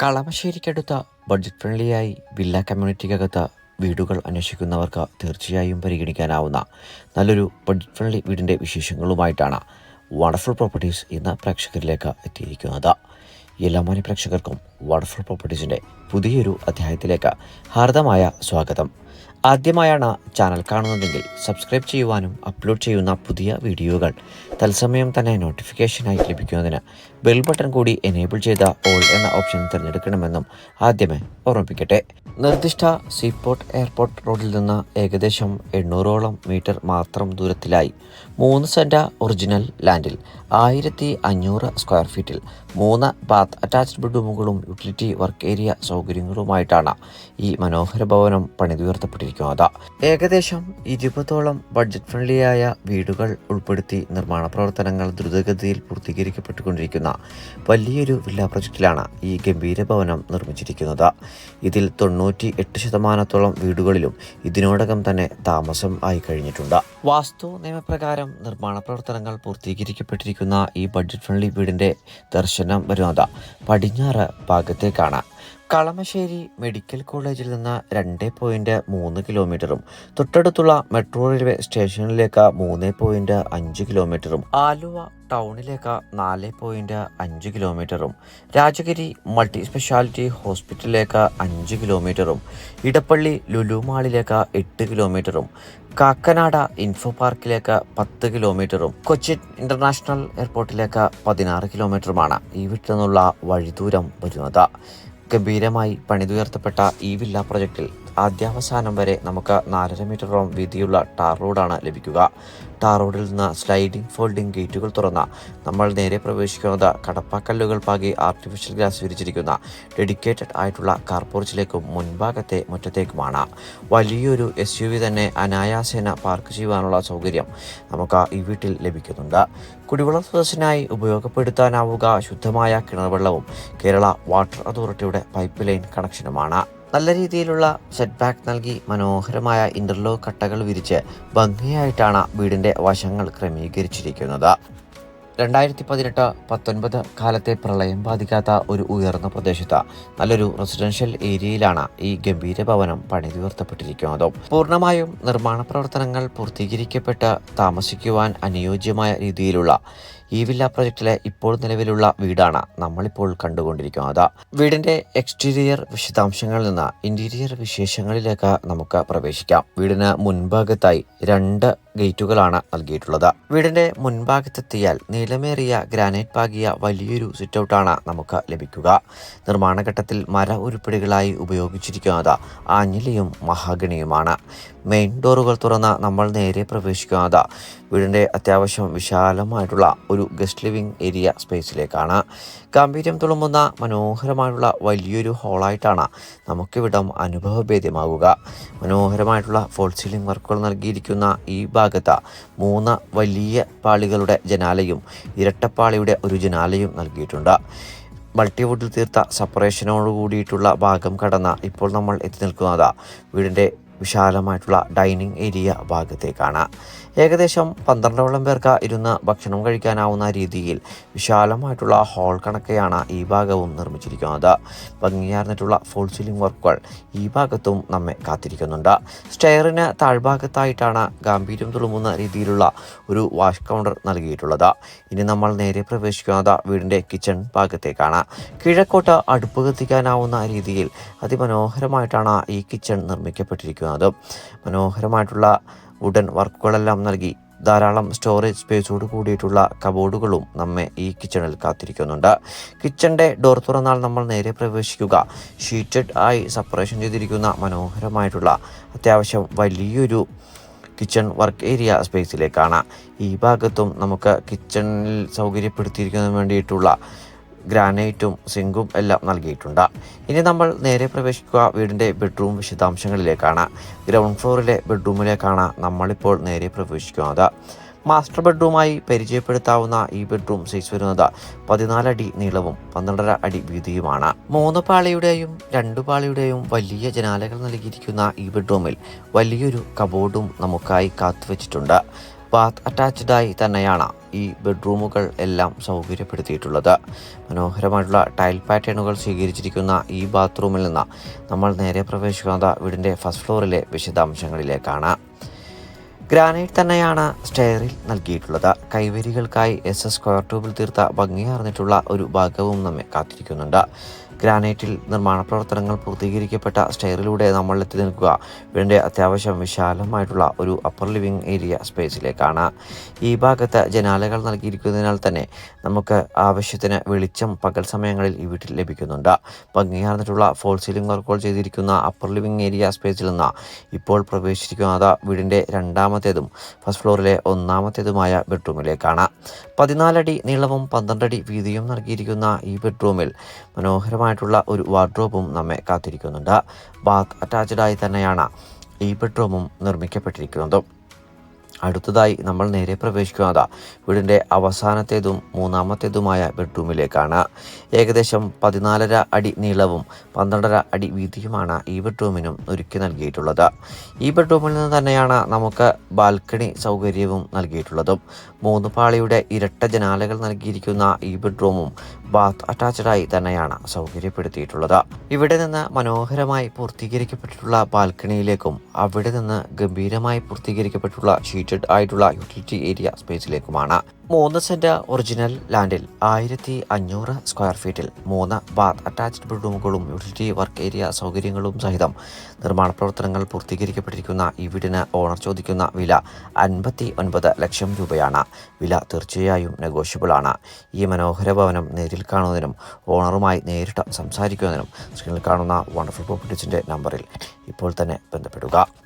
കളമശ്ശേരിക്കടുത്ത budget ഫ്രണ്ട്ലിയായി villa കമ്മ്യൂണിറ്റിക്കകത്ത് വീടുകൾ അന്വേഷിക്കുന്നവർക്ക് തീർച്ചയായും പരിഗണിക്കാനാവുന്ന നല്ലൊരു ബഡ്ജറ്റ് ഫ്രണ്ട്ലി വീടിന്റെ വിശേഷങ്ങളുമായിട്ടാണ് വണ്ടർഫുൾ പ്രോപ്പർട്ടീസ് ഇന്ന് പ്രേക്ഷകരിലേക്ക് എത്തിയിരിക്കുന്നത്. എല്ലാ മാന്യ പ്രേക്ഷകർക്കും വണ്ടർഫുൾ പ്രോപ്പർട്ടീസിന്റെ പുതിയൊരു അധ്യായത്തിലേക്ക് ഹാർദമായ സ്വാഗതം. ആദ്യമായാണ് ചാനൽ കാണുന്നതെങ്കിൽ സബ്സ്ക്രൈബ് ചെയ്യുവാനും അപ്ലോഡ് ചെയ്യുന്ന പുതിയ വീഡിയോകൾ തത്സമയം തന്നെ നോട്ടിഫിക്കേഷനായി ലഭിക്കുന്നതിന് ബെൽ ബട്ടൺ കൂടി എനേബിൾ ചെയ്ത ഓൾ എന്ന ഓപ്ഷൻ തിരഞ്ഞെടുക്കണമെന്നും ആദ്യമേ ഓർമ്മിപ്പിക്കട്ടെ. നിർദ്ദിഷ്ട സീപോർട്ട് എയർപോർട്ട് റോഡിൽ നിന്ന് ഏകദേശം എണ്ണൂറോളം മീറ്റർ മാത്രം ദൂരത്തിലായി മൂന്ന് സെന്റ ഒറിജിനൽ ലാൻഡിൽ ആയിരത്തി അഞ്ഞൂറ് സ്ക്വയർ ഫീറ്റിൽ മൂന്ന് ബാത്ത് അറ്റാച്ച്ഡ് ബെഡ്റൂമുകളും യൂട്ടിലിറ്റി വർക്ക് ഏരിയ സൗകര്യങ്ങളുമായിട്ടാണ് ഈ മനോഹര ഭവനം പണിതുയർത്തപ്പെട്ടിരിക്കുന്നത്. ഏകദേശം ഇരുപതോളം ബഡ്ജറ്റ് ഫ്രണ്ട്ലിയായ വീടുകൾ ഉൾപ്പെടുത്തി നിർമ്മാണ പ്രവർത്തനങ്ങൾ ദ്രുതഗതിയിൽ പൂർത്തീകരിക്കപ്പെട്ടുകൊണ്ടിരിക്കുന്ന വലിയൊരു വില്ല പ്രൊജക്റ്റിലാണ് ഈ ഗംഭീര ഭവനം നിർമ്മിച്ചിരിക്കുന്നത്. ഇതിൽ തൊണ്ണൂറ്റി എട്ട് ശതമാനത്തോളം വീടുകളിലും ഇതിനോടകം തന്നെ താമസം ആയി കഴിഞ്ഞിട്ടുണ്ട് വാസ്തു നിയമപ്രകാരം നിർമ്മാണ പ്രവർത്തനങ്ങൾ പൂർത്തീകരിക്കപ്പെട്ടിരിക്കുന്ന. ഈ ബഡ്ജറ്റ് ഫ്രണ്ട്ലി വീടിന്റെ ദർശനം വരുന്നത് പടിഞ്ഞാറ് ഭാഗത്തേക്കാണ്. കളമശ്ശേരി മെഡിക്കൽ കോളേജിൽ നിന്ന് രണ്ട് പോയിന്റ് മൂന്ന് കിലോമീറ്ററും തൊട്ടടുത്തുള്ള മെട്രോ റെയിൽവേ സ്റ്റേഷനിലേക്ക് മൂന്ന് പോയിന്റ് അഞ്ച് കിലോമീറ്ററും ആലുവ ടൗണിലേക്ക് നാല് പോയിന്റ് അഞ്ച് കിലോമീറ്ററും രാജഗിരി മൾട്ടി സ്പെഷ്യാലിറ്റി ഹോസ്പിറ്റലിലേക്ക് അഞ്ച് കിലോമീറ്ററും ഇടപ്പള്ളി ലുലുമാളിലേക്ക് എട്ട് കിലോമീറ്ററും കാക്കനാട ഇൻഫോ പാർക്കിലേക്ക് പത്ത് കിലോമീറ്ററും കൊച്ചിൻ ഇന്റർനാഷണൽ എയർപോർട്ടിലേക്ക് പതിനാറ് കിലോമീറ്ററുമാണ് ഈ വീട്ടിൽ നിന്നുള്ള വഴിദൂരം വരുന്നത്. ഗംഭീരമായി പണിതുയർത്തപ്പെട്ട ഈ വില്ല പ്രൊജക്റ്റിൽ ആദ്യാവസാനം വരെ നമുക്ക് നാലര മീറ്ററോളം വീതിയുള്ള ടാർ റോഡാണ് ലഭിക്കുക. ടാർ റോഡിൽ നിന്ന് സ്ലൈഡിംഗ് ഫോൾഡിംഗ് ഗേറ്റുകൾ തുറന്ന നമ്മൾ നേരെ പ്രവേശിക്കുന്നത് കടപ്പാക്കല്ലുകൾ പാകി ആർട്ടിഫിഷ്യൽ ഗ്ലാസ് വിരിച്ചിരിക്കുന്ന ഡെഡിക്കേറ്റഡ് ആയിട്ടുള്ള കാർപോർച്ചിലേക്കും മുൻഭാഗത്തെ മുറ്റത്തേക്കുമാണ്. വലിയൊരു എസ് യു വി തന്നെ അനായാസേന പാർക്ക് ചെയ്യുവാനുള്ള സൗകര്യം നമുക്ക് ഈ വീട്ടിൽ ലഭിക്കുന്നുണ്ട്. കുടിവെള്ള സ്രോതസ്സിനായി ഉപയോഗപ്പെടുത്താനാവുക ശുദ്ധമായ കിണർവെള്ളവും കേരള വാട്ടർ അതോറിറ്റിയുടെ പൈപ്പ് ലൈൻ കണക്ഷനുമാണ് നല്ല രീതിയിലുള്ള സെറ്റ് ബാക്ക് നൽകി മനോഹരമായ ഇന്റർലോക്ക് കട്ടകൾ വിരിച്ച് ഭംഗിയായിട്ടാണ് വീടിന്റെ വശങ്ങൾ ക്രമീകരിച്ചിരിക്കുന്നത്. രണ്ടായിരത്തി പതിനെട്ട് പത്തൊൻപത് കാലത്തെ പ്രളയം ബാധിക്കാത്ത ഒരു ഉയർന്ന പ്രദേശത്ത് നല്ലൊരു റെസിഡൻഷ്യൽ ഏരിയയിലാണ് ഈ ഗംഭീര ഭവനം പണിതുയർത്തപ്പെട്ടിരിക്കുന്നത് പൂർണമായും നിർമ്മാണ പ്രവർത്തനങ്ങൾ പൂർത്തീകരിക്കപ്പെട്ട് താമസിക്കുവാൻ അനുയോജ്യമായ രീതിയിലുള്ള ഈ വില്ല പ്രൊജക്റ്റിലെ ഇപ്പോൾ നിലവിലുള്ള വീടാണ് നമ്മളിപ്പോൾ കണ്ടുകൊണ്ടിരിക്കുന്നത്. വീടിന്റെ എക്സ്റ്റീരിയർ വിശദാംശങ്ങളിൽ നിന്ന് ഇന്റീരിയർ വിശേഷങ്ങളിലേക്ക് നമുക്ക് പ്രവേശിക്കാം. വീടിന് മുൻഭാഗത്തായി രണ്ട് ഗേറ്റുകളാണ് നൽകിയിട്ടുള്ളത്. വീടിന്റെ മുൻഭാഗത്തെത്തിയാൽ നീളമേറിയ ഗ്രാനൈറ്റ് പാകിയ വലിയൊരു സിറ്റൗട്ടാണ് നമുക്ക് ലഭിക്കുക. നിർമ്മാണഘട്ടത്തിൽ മര ഉരുപ്പടികളായി ഉപയോഗിച്ചിരിക്കുന്നത് ആഞ്ഞിലിയും മഹാഗണിയുമാണ്. മെയിൻ ഡോറുകൾ തുറന്ന് നമ്മൾ നേരെ പ്രവേശിക്കുന്നത് വീടിന്റെ അത്യാവശ്യം വിശാലമായിട്ടുള്ള ഒരു ഗസ്റ്റ് ലിവിംഗ് ഏരിയ സ്പേസിലേക്കാണ്. ഗാംഭീര്യം തുളുമ്പുന്ന മനോഹരമായുള്ള വലിയൊരു ഹോളായിട്ടാണ് നമുക്കിവിടം അനുഭവഭേദ്യമാകുക മനോഹരമായിട്ടുള്ള ഫോൾ സീലിംഗ് വർക്കുകൾ നൽകിയിരിക്കുന്ന ഈ ഭാഗത്ത് മൂന്ന് വലിയ പാളികളുടെ ജനാലയും ഇരട്ടപ്പാളിയുടെ ഒരു ജനാലയും നൽകിയിട്ടുണ്ട്. മൾട്ടിവുഡിൽ തീർത്ത സെപ്പറേഷനോട് കൂടിയിട്ടുള്ള ഭാഗം കടന്ന ഇപ്പോൾ നമ്മൾ എത്തി നിൽക്കുന്നത് വീടിന്റെ വിശാലമായിട്ടുള്ള ഡൈനിങ് ഏരിയ ഭാഗത്തേക്കാണ്. ഏകദേശം പന്ത്രണ്ടോളം പേർക്ക് ഇരുന്ന് ഭക്ഷണം കഴിക്കാനാവുന്ന രീതിയിൽ വിശാലമായിട്ടുള്ള ഹാൾ കണക്കെയാണ് ഈ ഭാഗവും നിർമ്മിച്ചിരിക്കുന്നത്. ഭംഗിയാർന്നിട്ടുള്ള ഫുൾ സീലിംഗ് വർക്കുകൾ ഈ ഭാഗത്തും നമ്മെ കാത്തിരിക്കുന്നുണ്ട്. സ്റ്റെയറിന് താഴ്ഭാഗത്തായിട്ടാണ് ഗാംഭീര്യം തുളുമ്പുന്ന രീതിയിലുള്ള ഒരു വാഷ് കൗണ്ടർ നൽകിയിട്ടുള്ളത്. ഇനി നമ്മൾ നേരെ പ്രവേശിക്കുന്നത് വീടിന്റെ കിച്ചൺ ഭാഗത്തേക്കാണ്. കിഴക്കോട്ട് അടുപ്പ് കത്തിക്കാനാവുന്ന രീതിയിൽ അതിമനോഹരമായിട്ടാണ് ഈ കിച്ചൺ നിർമ്മിക്കപ്പെട്ടിരിക്കുന്നത്. മനോഹരമായിട്ടുള്ള വുഡൻ വർക്കുകളെല്ലാം നൽകി ധാരാളം സ്റ്റോറേജ് സ്പേസോട് കൂടിയിട്ടുള്ള കബോർഡുകളും നമ്മെ ഈ കിച്ചണിൽ കാത്തിരിക്കുന്നുണ്ട്. കിച്ചണിന്റെ ഡോർ തുറന്നാൽ നമ്മൾ നേരെ പ്രവേശിക്കുക. ഷീറ്റഡ് ആയി സെപ്പറേഷൻ ചെയ്തിരിക്കുന്ന മനോഹരമായിട്ടുള്ള അത്യാവശ്യം വലിയൊരു കിച്ചൺ വർക്ക് ഏരിയ സ്പേസിലേക്കാണ് ഈ ഭാഗത്തും നമുക്ക് കിച്ചണിൽ സൗകര്യപ്പെടുത്തിയിരിക്കുന്നതിന് വേണ്ടിയിട്ടുള്ള ഗ്രാനൈറ്റും സിങ്കും എല്ലാം നൽകിയിട്ടുണ്ട്. ഇനി നമ്മൾ നേരെ പ്രവേശിക്കുക വീടിന്റെ ബെഡ്റൂം വിശദാംശങ്ങളിലേക്കാണ്. ഗ്രൗണ്ട് ഫ്ലോറിലെ ബെഡ്റൂമിലേക്കാണ് നമ്മളിപ്പോൾ നേരെ പ്രവേശിക്കുന്നത്. മാസ്റ്റർ ബെഡ്റൂമായി പരിചയപ്പെടുത്താവുന്ന ഈ ബെഡ്റൂം സൈസ് വരുന്നത് പതിനാലടി നീളവും പന്ത്രണ്ടര അടി വീതിയുമാണ്. മൂന്ന് പാളിയുടെയും രണ്ടു പാളിയുടെയും വലിയ ജനാലകൾ നൽകിയിരിക്കുന്ന ഈ ബെഡ്റൂമിൽ വലിയൊരു കബോർഡും നമുക്കായി കാത്തുവച്ചിട്ടുണ്ട്. ബാത്ത് അറ്റാച്ച്ഡായി തന്നെയാണ് ഈ ബെഡ്റൂമുകൾ എല്ലാം സൗകര്യപ്പെടുത്തിയിട്ടുള്ളത്. മനോഹരമായിട്ടുള്ള ടൈൽ പാറ്റേണുകൾ സ്വീകരിച്ചിരിക്കുന്ന ഈ ബാത്റൂമിൽ നിന്ന് നമ്മൾ നേരെ പ്രവേശിക്കുന്നത് വീടിന്റെ ഫസ്റ്റ് ഫ്ലോറിലെ വിശദാംശങ്ങളിലേക്കാണ്. ഗ്രാനൈറ്റ് തന്നെയാണ് സ്റ്റെയറിൽ നൽകിയിട്ടുള്ളത്. കൈവരികൾക്കായി എസ് എസ് സ്ക്വയർ ട്യൂബിൽ തീർത്ത ഭംഗിയാർന്നിട്ടുള്ള ഒരു ഭാഗവും നമ്മെ കാത്തിരിക്കുന്നുണ്ട്. ഗ്രാനൈറ്റിൽ നിർമ്മാണ പ്രവർത്തനങ്ങൾ പൂർത്തീകരിക്കപ്പെട്ട സ്റ്റെയറിലൂടെ നമ്മൾ എത്തി നിൽക്കുക. വീടിന്റെ അത്യാവശ്യം വിശാലമായിട്ടുള്ള ഒരു അപ്പർ ലിവിംഗ് ഏരിയ സ്പേസിലേക്കാണ് ഈ ഭാഗത്ത് ജനാലകൾ നൽകിയിരിക്കുന്നതിനാൽ തന്നെ നമുക്ക് ആവശ്യത്തിന് വെളിച്ചം പകൽ സമയങ്ങളിൽ ഈ വീട്ടിൽ ലഭിക്കുന്നുണ്ട്. ഭംഗിയാർന്നിട്ടുള്ള ഫോൾ സീലിംഗ് വർക്കുകൾ ചെയ്തിരിക്കുന്ന അപ്പർ ലിവിംഗ് ഏരിയ സ്പേസിൽ നിന്ന് ഇപ്പോൾ പ്രവേശിച്ചിരിക്കുന്നത് വീടിന്റെ രണ്ടാമത്തേതും ഫസ്റ്റ് ഫ്ലോറിലെ ഒന്നാമത്തേതുമായ ബെഡ്റൂമിലേക്കാണ് പതിനാലടി നീളവും പന്ത്രണ്ടടി വീതിയും നൽകിയിരിക്കുന്ന ഈ ബെഡ്റൂമിൽ മനോഹരമായിട്ടുള്ള ഒരു വാർഡ്രോബും നമ്മെ കാത്തിരിക്കുന്നുണ്ട്. ബാത്ത് അറ്റാച്ച്ഡായി തന്നെയാണ് ഈ ബെഡ്റൂമും നിർമ്മിക്കപ്പെട്ടിരിക്കുന്നതും. അടുത്തതായി നമ്മൾ നേരെ പ്രവേശിക്കുന്നത്. വീടിന്റെ അവസാനത്തേതും മൂന്നാമത്തേതുമായ ബെഡ്റൂമിലേക്കാണ്. ഏകദേശം പതിനാലര അടി നീളവും പന്ത്രണ്ടര അടി വീതിയുമാണ് ഈ ബെഡ്റൂമിനും ഒരുക്കി നൽകിയിട്ടുള്ളത്. ഈ ബെഡ്റൂമിൽ നിന്ന് തന്നെയാണ് നമുക്ക് ബാൽക്കണി സൗകര്യവും നൽകിയിട്ടുള്ളതും. മൂന്ന് പാളിയുടെ ഇരട്ട ജനാലകൾ നൽകിയിരിക്കുന്ന ഈ ബെഡ്റൂമും ബാത്ത് അറ്റാച്ച്ഡായി തന്നെയാണ് സൗകര്യപ്പെടുത്തിയിട്ടുള്ളത്. ഇവിടെ നിന്ന് മനോഹരമായി പൂർത്തീകരിക്കപ്പെട്ടിട്ടുള്ള ബാൽക്കണിയിലേക്കും അവിടെ നിന്ന് ഗംഭീരമായി പൂർത്തീകരിക്കപ്പെട്ടുള്ള ഷീറ്റഡ് ആയിട്ടുള്ള യൂട്ടിലിറ്റി ഏരിയ സ്പേസിലേക്കുമാണ് മൂന്ന് സെന്റ് ഒറിജിനൽ ലാൻഡിൽ ആയിരത്തി അഞ്ഞൂറ് സ്ക്വയർ ഫീറ്റിൽ മൂന്ന് ബാത്ത് അറ്റാച്ച്ഡ് ബെഡ്റൂമുകളും യൂട്ടിലിറ്റി വർക്ക് ഏരിയ സൗകര്യങ്ങളും സഹിതം നിർമ്മാണ പ്രവർത്തനങ്ങൾ പൂർത്തീകരിക്കപ്പെട്ടിരിക്കുന്ന ഈ വീടിന് ഓണർ ചോദിക്കുന്ന വില അൻപത്തി ഒൻപത് ലക്ഷം രൂപയാണ്. വില തീർച്ചയായും നെഗോഷ്യബിൾ ആണ്. ഈ മനോഹര ഭവനം നേരിൽ കാണുന്നതിനും ഓണറുമായി നേരിട്ട് സംസാരിക്കുന്നതിനും സ്ക്രീനിൽ കാണുന്ന വണ്ടർഫുൾ പ്രോപ്പർട്ടീസിന്റെ നമ്പറിൽ ഇപ്പോൾ തന്നെ ബന്ധപ്പെടുക.